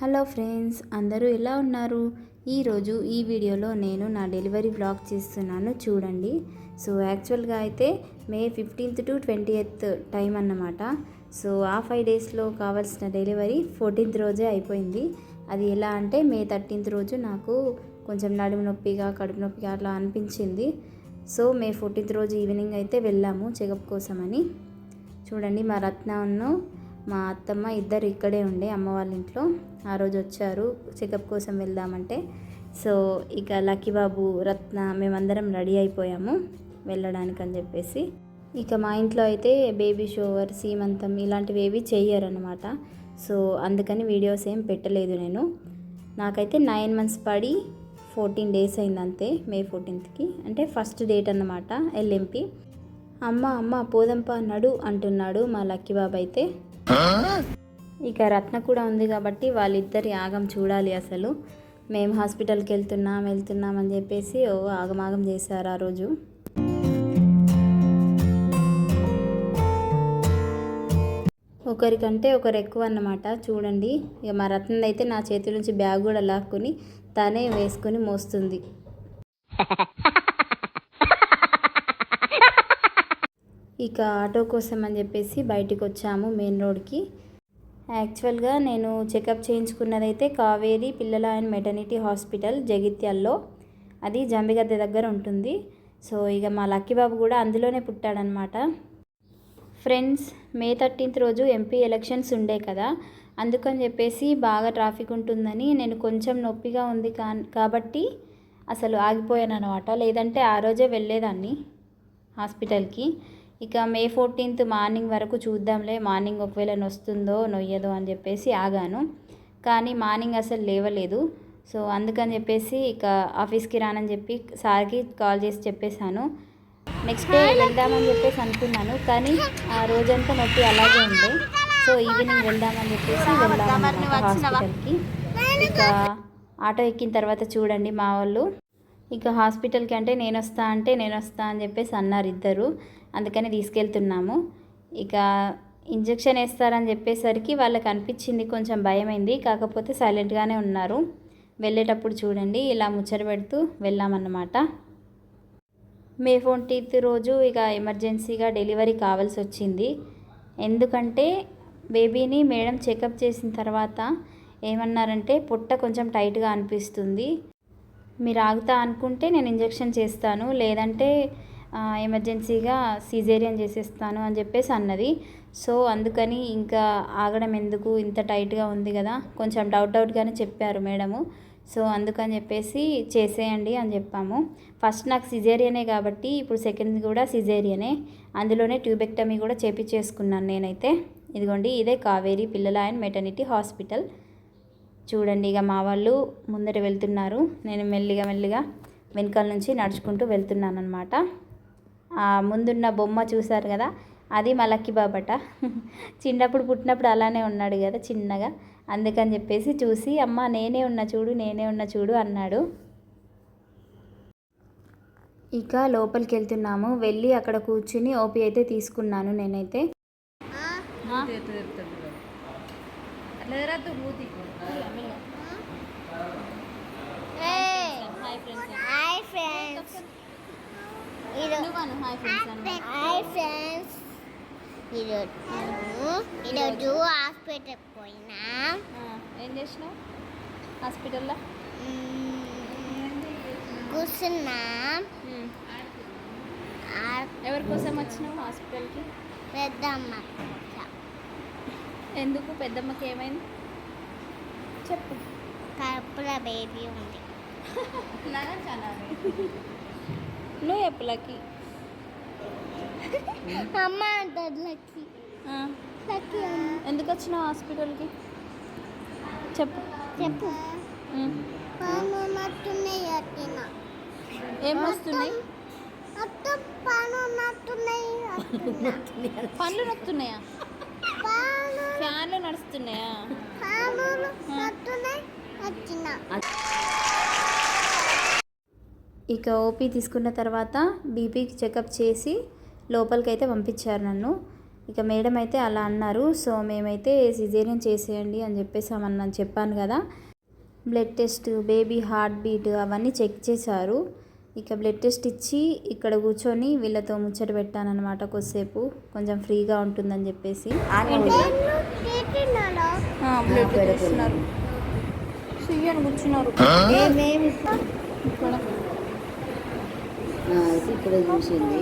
Hello friends అందరూ ఎలా ఉన్నారు? ఈరోజు ఈ వీడియోలో నేను నా డెలివరీ బ్లాగ్ చేస్తున్నాను చూడండి. సో యాక్చువల్గా అయితే May fifteenth to twenty eighth time అన్నమాట. సో ఆ ఫైవ్ డేస్లో కావాల్సిన డెలివరీ ఫోర్టీన్త్ రోజే అయిపోయింది. అది ఎలా అంటే మే థర్టీన్త్ రోజు నాకు కొంచెం నడుము నొప్పిగా కడుపు నొప్పిగా అట్లా అనిపించింది. సో మే ఫోర్టీన్త్ రోజు ఈవినింగ్ అయితే వెళ్ళాము చెకప్ కోసమని. చూడండి మా రత్నను మా అత్తమ్మ ఇద్దరు ఇక్కడే ఉండే అమ్మ వాళ్ళ ఇంట్లో. ఆ రోజు వచ్చారు చెకప్ కోసం వెళ్దామంటే. సో ఇక లక్కీ బాబు రత్న మేమందరం రెడీ అయిపోయాము వెళ్ళడానికి అని చెప్పేసి. ఇక మా ఇంట్లో అయితే బేబీ షోవర్ సీమంతం ఇలాంటివి ఏవి చెయ్యరనమాట సో అందుకని వీడియోస్ ఏం పెట్టలేదు నేను. నాకైతే నైన్ మంత్స్ పడి ఫోర్టీన్ డేస్ అయింది అంతే మే ఫోర్టీన్త్కి. అంటే ఫస్ట్ డేట్ అన్నమాట ఎల్ఎంపి అమ్మ అమ్మ పోదంప నడు అంటున్నాడు మా లక్కీ బాబు అయితే. ఇక రత్న కూడా ఉంది కాబట్టి వాళ్ళిద్దరి ఆగం చూడాలి అసలు. మేము హాస్పిటల్కి వెళ్తున్నాం వెళ్తున్నాం అని చెప్పేసి ఓ ఆగమాగం చేశారు ఆ రోజు. ఒకరికంటే ఒకరు ఎక్కువ అన్నమాట. చూడండి ఇక మా రత్న అయితే నా చేతి నుంచి బ్యాగ్ కూడా లాక్కుని తనే వేసుకుని మోస్తుంది. ఇక ఆటో కోసం అని చెప్పేసి బయటికి వచ్చాము మెయిన్ రోడ్కి. యాక్చువల్గా నేను చెకప్ చేయించుకున్నదైతే కావేరి పిల్లల అండ్ మెటర్నిటీ హాస్పిటల్ జగిత్యాల్లో. అది జంబిగద్ద దగ్గర ఉంటుంది. సో ఇక మా లక్కీ బాబు కూడా అందులోనే పుట్టాడనమాట. ఫ్రెండ్స్ మే థర్టీన్త్ రోజు ఎంపీ ఎలక్షన్స్ ఉండే కదా. అందుకని చెప్పేసి బాగా ట్రాఫిక్ ఉంటుందని నేను కొంచెం నొప్పిగా ఉంది కా కాబట్టి అసలు ఆగిపోయాను అనమాట లేదంటే ఆ రోజే వెళ్ళేదాన్ని హాస్పిటల్కి. ఇక మే ఫోర్టీన్త్ మార్నింగ్ వరకు చూద్దాంలే మార్నింగ్ ఒకవేళ నొస్తుందో నొయ్యదో అని చెప్పేసి ఆగాను. కానీ మార్నింగ్ అసలు లేవలేదు. సో అందుకని చెప్పేసి ఇక ఆఫీస్కి రానని చెప్పి సార్కి కాల్ చేసి చెప్పేశాను. నెక్స్ట్ డే వెళ్దామని చెప్పేసి అనుకున్నాను. కానీ ఆ రోజంతా నొప్పి అలాగే ఉండే. సో ఈవినింగ్ వెళ్దామని చెప్పేసి వెళ్ళాము హాస్పిటల్కి. ఇక ఆటో ఎక్కిన తర్వాత చూడండి మా వాళ్ళు. ఇక హాస్పిటల్కి అంటే నేను వస్తా అంటే నేను వస్తా అని చెప్పేసి అన్నారు ఇద్దరు. అందుకని తీసుకెళ్తున్నాము. ఇక ఇంజెక్షన్ వేస్తారని చెప్పేసరికి వాళ్ళకి అనిపించింది కొంచెం భయమైంది. కాకపోతే సైలెంట్గానే ఉన్నారు. వెళ్ళేటప్పుడు చూడండి ఇలా ముచ్చట పెడుతూ వెళ్ళామన్నమాట. మే ఫోర్టీన్త్ రోజు ఇక ఎమర్జెన్సీగా డెలివరీ కావాల్సి వచ్చింది ఎందుకంటే బేబీని మేడం చెకప్ చేసిన తర్వాత ఏమన్నారంటే పొట్ట కొంచెం టైట్గా అనిపిస్తుంది. మీరు ఆగుతా అనుకుంటే నేను ఇంజెక్షన్ చేస్తాను లేదంటే ఎమర్జెన్సీగా సిజేరియన్ చేసేస్తాను అని చెప్పేసి అన్నది. సో అందుకని ఇంకా ఆగడం ఎందుకు? ఇంత టైట్గా ఉంది కదా కొంచెం డౌట్ డౌట్గానే చెప్పారు మేడము. సో అందుకని చెప్పేసి చేసేయండి అని చెప్పాము. ఫస్ట్ నాకు సిజేరియనే కాబట్టి ఇప్పుడు సెకండ్ కూడా సిజేరియనే. అందులోనే ట్యూబెక్టమీ కూడా చేపించేసుకున్నాను నేనైతే. ఇదిగోండి ఇదే కావేరి పిల్లల అండ్ మెటర్నిటీ హాస్పిటల్. చూడండి ఇక మా వాళ్ళు ముందర వెళ్తున్నారు. నేను మెల్లిగా మెల్లిగా వెనకాల నుంచి నడుచుకుంటూ వెళ్తున్నాను అనమాట ముందున్న బొమ్మ చూసారు కదా అది మా లక్కీ బాబట. చిన్నప్పుడు పుట్టినప్పుడు అలానే ఉన్నాడు కదా చిన్నగా. అందుకని చెప్పేసి చూసి అమ్మ నేనే ఉన్నా చూడు నేనే ఉన్నా చూడు అన్నాడు. ఇక లోపలికి వెళ్తున్నాము వెళ్ళి అక్కడ కూర్చుని ఓపీ అయితే తీసుకున్నాను నేనైతే. హాయ్ ఫ్రెండ్స్ ఈరోజు హాయ్ ఫ్రెండ్స్ ఈరోజు ఈరోజు హాస్పిటల్ పోయినా? ఏం చేసినావు? హాస్పిటల్లో కూర్చున్నా. ఎవరి కోసం వచ్చినావు హాస్పిటల్కి? పెద్దమ్మ ఎందుకు పెద్దమ్మకి ఏమైంది? చెప్పు. కడుపులో బేబీ ఉంది. నువ్వు ఎప్పులకి అమ్మ అంటది లక్కీ. లక్కీ అమ్మ. ఎందుకు వచ్చినావు హాస్పిటల్కి? చెప్పు. చెప్పు. ఏం వస్తున్నాయి మొత్తం పాను ఫ్యాన్లు నడుస్తున్నాయా. ఇక ఓపీ తీసుకున్న తర్వాత బీపీ చెకప్ చేసి లోపలికి అయితే పంపించారు నన్ను. ఇక మేడం అయితే అలా అన్నారు. సో మేమైతే సిజేరియన్ చేసేయండి అని చెప్పేసామన్నాను చెప్పాను కదా. Blood test baby heart beat అవన్నీ చెక్ చేశారు. ఇక బ్లడ్ టెస్ట్ ఇచ్చి ఇక్కడ కూర్చొని వీళ్ళతో ముచ్చట పెట్టానన్నమాట కొద్దిసేపు. కొంచెం ఫ్రీగా ఉంటుందని చెప్పేసి. కూర్చున్నారు. ఇక్కడ. చూసింది.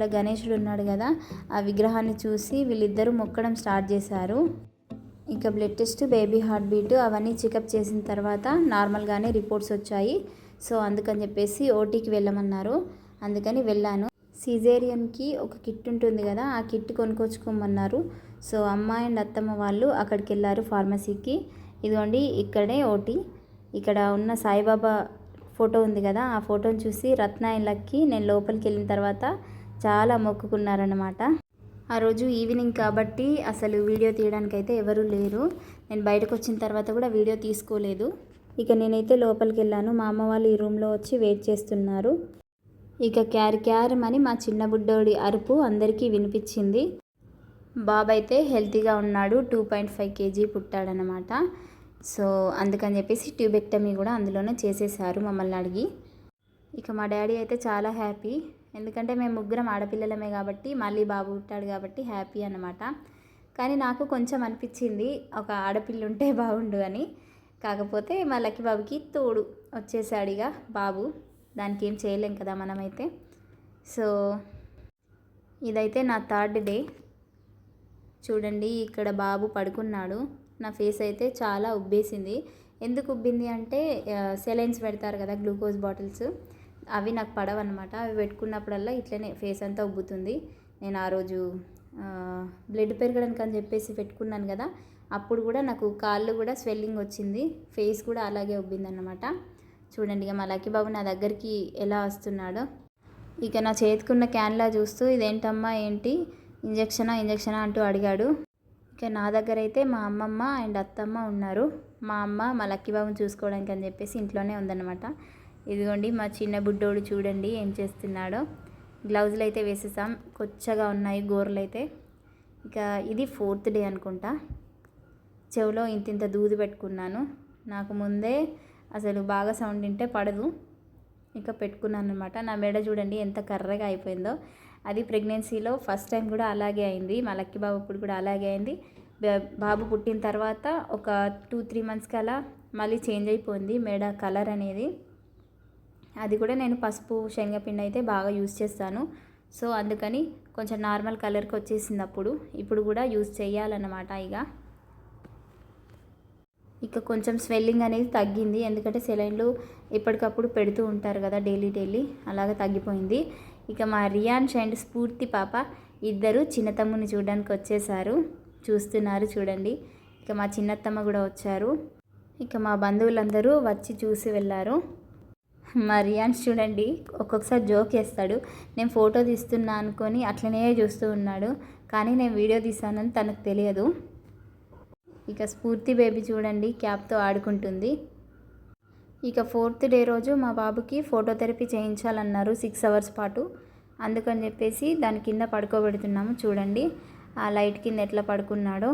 ఇక్కడ గణేశుడు ఉన్నాడు కదా ఆ విగ్రహాన్ని చూసి వీళ్ళిద్దరూ మొక్కడం స్టార్ట్ చేశారు. ఇక blood test baby heart beat అవన్నీ చెకప్ చేసిన తర్వాత నార్మల్గానే రిపోర్ట్స్ వచ్చాయి. సో అందుకని చెప్పేసి ఓటీకి వెళ్ళమన్నారు. అందుకని వెళ్ళాను. సిజేరియన్కి ఒక కిట్ ఉంటుంది కదా ఆ కిట్ కొనుక్కొచ్చుకోమన్నారు. సో అమ్మ అండ్ అత్తమ్మ వాళ్ళు అక్కడికి వెళ్ళారు ఫార్మసీకి. ఇదిగోండి ఇక్కడే ఓటీ. ఇక్కడ ఉన్న సాయిబాబా ఫోటో ఉంది కదా ఆ ఫోటోని చూసి రత్నాయన్లకి నేను లోపలికి వెళ్ళిన తర్వాత చాలా మొక్కుకున్నారన్నమాట. ఆ రోజు ఈవినింగ్ కాబట్టి అసలు వీడియో తీయడానికి అయితే ఎవరూ లేరు. నేను బయటకు వచ్చిన తర్వాత కూడా వీడియో తీసుకోలేదు. ఇక నేనైతే లోపలికి వెళ్ళాను మా అమ్మ వాళ్ళు ఈ రూమ్లో వచ్చి వెయిట్ చేస్తున్నారు. ఇక క్యార్ క్యార్ అని మా చిన్న బుడ్డోడి అరుపు అందరికీ వినిపించింది. బాబు అయితే హెల్తీగా ఉన్నాడు. టూ పాయింట్ ఫైవ్ కేజీ పుట్టాడనమాట సో అందుకని చెప్పేసి ట్యూబెక్టమీ కూడా అందులోనే చేసేసారు మమ్మల్ని అడిగి. ఇక మా డాడీ అయితే చాలా హ్యాపీ. ఎందుకంటే మేము ముగ్గురం ఆడపిల్లలమే కాబట్టి మళ్ళీ బాబు పుట్టాడు కాబట్టి హ్యాపీ అన్నమాట. కానీ నాకు కొంచెం అనిపించింది ఒక ఆడపిల్ల ఉంటే బాగుండు అని. కాకపోతే మా లక్కీ బాబుకి తోడు వచ్చేసాడు ఇక బాబు. దానికి ఏం చేయలేం కదా మనమైతే. సో ఇదైతే నా థర్డ్ డే. చూడండి ఇక్కడ బాబు పడుకున్నాడు. నా ఫేస్ అయితే చాలా ఉబ్బేసింది. ఎందుకు ఉబ్బింది అంటే సెలైన్స్ పెడతారు కదా గ్లూకోజ్ బాటిల్స్. అవి నాకు పడవన్నమాట. అవి పెట్టుకున్నప్పుడల్లా ఇట్లనే ఫేస్ అంతా ఉబ్బుతుంది. నేను ఆ రోజు బ్లడ్ పెరగడానికి అని చెప్పేసి పెట్టుకున్నాను కదా అప్పుడు కూడా నాకు కాళ్ళు కూడా స్వెల్లింగ్ వచ్చింది. ఫేస్ కూడా అలాగే ఉబ్బిందన్నమాట. చూడండి ఇక మా లక్కీ బాబు నా దగ్గరికి ఎలా వస్తున్నాడో. ఇక నా చేతికున్న క్యాన్లా చూస్తూ ఇదేంటమ్మా ఏంటి? ఇంజక్షనా ఇంజక్షనా అంటూ అడిగాడు. ఇక నా దగ్గర అయితే మా అమ్మమ్మ అండ్ అత్తమ్మ ఉన్నారు. మా అమ్మ మా లక్కీ బాబుని చూసుకోవడానికి అని చెప్పేసి ఇంట్లోనే ఉందన్నమాట. ఇదిగోండి మా చిన్న బుడ్డోడు చూడండి ఏం చేస్తున్నాడో. గ్లౌజులు అయితే వేసేసాం. కొచ్చగా ఉన్నాయి గోర్లు అయితే ఇక ఇది ఫోర్త్ డే అనుకుంటా. చెవిలో ఇంత ఇంత దూది పెట్టుకున్నాను. నాకు ముందే అసలు బాగా సౌండ్ వింటే పడదు. ఇంకా పెట్టుకున్నాను అనమాట నా మెడ చూడండి ఎంత కర్రగా అయిపోయిందో. అది ప్రెగ్నెన్సీలో ఫస్ట్ టైం కూడా అలాగే అయింది. మా లక్కీ బాబు ఇప్పుడు కూడా అలాగే అయింది. బా- బాబు పుట్టిన తర్వాత ఒక టూ త్రీ మంత్స్కి అలా మళ్ళీ చేంజ్ అయిపోయింది మెడ కలర్ అనేది. అది కూడా నేను పసుపు శనగపిండి అయితే బాగా యూస్ చేస్తాను. సో అందుకని కొంచెం నార్మల్ కలర్కి వచ్చేసింది అప్పుడు ఇప్పుడు కూడా యూస్ చేయాలన్నమాట ఇక. ఇక కొంచెం స్వెల్లింగ్ అనేది తగ్గింది. ఎందుకంటే సెలైన్లు ఎప్పటికప్పుడు పెడుతూ ఉంటారు కదా డైలీ డైలీ అలాగే తగ్గిపోయింది. ఇక మా రియాన్స్ అండ్ స్ఫూర్తి పాప ఇద్దరు చిన్నతమ్ముని చూడడానికి వచ్చేసారు. చూస్తున్నారు చూడండి. ఇక మా చిన్నత్తమ్మ కూడా వచ్చారు. ఇక మా బంధువులందరూ వచ్చి చూసి వెళ్ళారు. మా రియాన్స్ చూడండి. ఒక్కొక్కసారి జోక్ చేస్తాడు. నేను ఫోటో తీస్తున్నా అనుకొని అట్లనే చూస్తూ ఉన్నాడు. కానీ నేను వీడియో తీసానని తనకు తెలియదు. ఇక స్ఫూర్తి బేబీ చూడండి. క్యాప్తో ఆడుకుంటుంది. ఇక ఫోర్త్ డే రోజు మా బాబుకి ఫోటోథెరపీ చేయించాలన్నారు సిక్స్ అవర్స్ పాటు. అందుకని చెప్పేసి దాని కింద పడుకోబెడుతున్నాము చూడండి. ఆ లైట్ కింద ఎట్లా పడుకున్నాడో.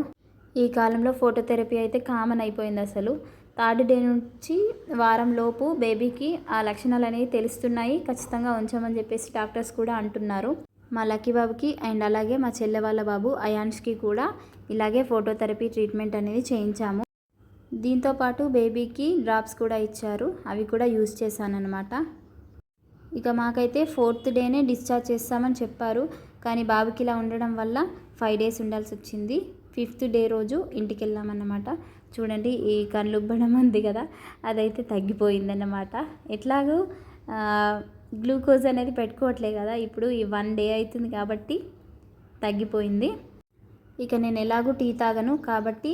ఈ కాలంలో ఫోటోథెరపీ అయితే కామన్ అయిపోయింది అసలు. థర్డ్ డే నుంచి వారం లోపు బేబీకి ఆ లక్షణాలు అనేవి తెలుస్తున్నాయి. ఖచ్చితంగా ఉంచమని చెప్పేసి డాక్టర్స్ కూడా అంటున్నారు. మా లక్కీ బాబుకి అండ్ అలాగే మా చెల్లె వాళ్ళ బాబు అయాన్స్కి కూడా ఇలాగే ఫోటోథెరపీ ట్రీట్మెంట్ అనేది చేయించాము. దీంతో పాటు బేబీకి డ్రాప్స్ కూడా ఇచ్చారు. అవి కూడా యూస్ చేశానన్నమాట. ఇక మాకైతే ఫోర్త్ డేనే డిశ్చార్జ్ చేస్తామని చెప్పారు. కానీ బాబుకి ఇలా ఉండడం వల్ల ఫైవ్ డేస్ ఉండాల్సి వచ్చింది. ఫిఫ్త్ డే రోజు ఇంటికి వెళ్ళామన్నమాట చూడండి ఈ కళ్ళుబ్బడం ఉంది కదా అదైతే తగ్గిపోయిందన్నమాట. ఎట్లాగూ గ్లూకోజ్ అనేది పెట్టుకోవట్లే కదా ఇప్పుడు ఈ వన్ డే అవుతుంది కాబట్టి తగ్గిపోయింది. ఇక నేను ఎలాగూ టీ తాగను కాబట్టి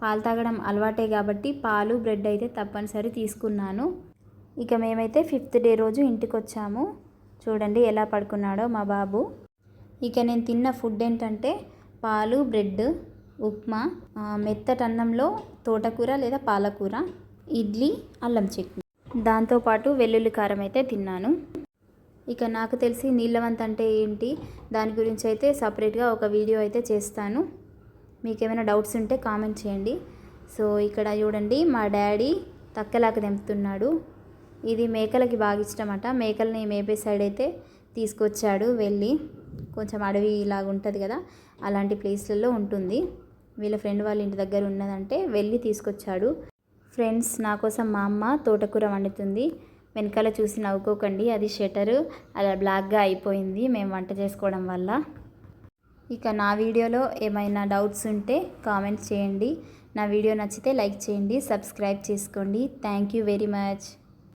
పాలు తాగడం అలవాటే కాబట్టి పాలు బ్రెడ్ అయితే తప్పనిసరి తీసుకున్నాను. ఇక మేమైతే ఫిఫ్త్ డే రోజు ఇంటికి వచ్చాము చూడండి ఎలా పడుకున్నాడో మా బాబు. ఇక నేను తిన్న ఫుడ్ ఏంటంటే పాలు బ్రెడ్ ఉప్మా ఆ, మెత్తటి అన్నంలో తోటకూర లేదా పాలకూర ఇడ్లీ అల్లం చట్నీ. దాంతోపాటు వెల్లుల్లి కారం అయితే తిన్నాను. ఇక నాకు తెలిసి నీళ్ళవంత అంటే ఏంటి? దాని గురించి అయితే సపరేట్గా ఒక వీడియో అయితే చేస్తాను. మీకు ఏమైనా డౌట్స్ ఉంటే కామెంట్ చేయండి. సో ఇక్కడ చూడండి మా డాడీ తక్కలాక తెంపుతున్నాడు. ఇది మేకలకి బాగా ఇష్టమట. మేకల్ని మేపే సైడ్ అయితే తీసుకొచ్చాడు వెళ్ళి. కొంచెం అడవి ఇలాగ ఉంటుంది కదా అలాంటి ప్లేస్లలో ఉంటుంది. వీళ్ళ ఫ్రెండ్ వాళ్ళ ఇంటి దగ్గర ఉన్నదంటే వెళ్ళి తీసుకొచ్చాడు. ఫ్రెండ్స్ నా కోసం మా అమ్మ తోటకూర వండుతుంది. వెనకాల చూసి నవ్వుకోకండి అది షటరు. అలా బ్లాక్గా అయిపోయింది మేము వంట చేసుకోవడం వల్ల. ఇక నా వీడియోలో ఏమైనా డౌట్స్ ఉంటే కామెంట్స్ చేయండి. నా వీడియో నచ్చితే లైక్ చేయండి సబ్స్క్రైబ్ చేసుకోండి. Thank you very much.